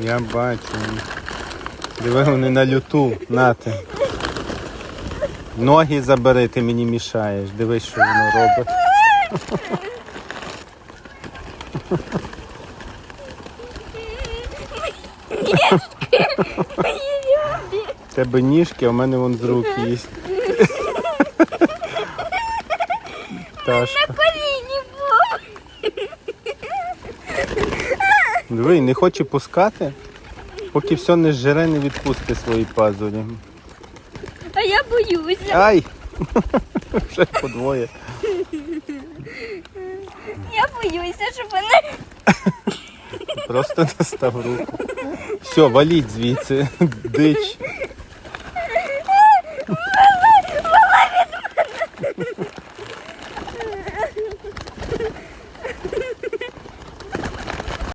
Я бачу. Диви, вони на люту. Нати. Ноги забери, ти мені мішаєш. Дивись, що воно робить. Тебе ніжки, а в мене вон з рук їсть. Пташка. Коліні Диви, не хоче пускати, поки все не зжере, не відпусти свої пазурі. А я боюся. Ай! Вже подвоє. Я боюся, щоб вони. Просто достав руку. Все, валіть звідси. Дич.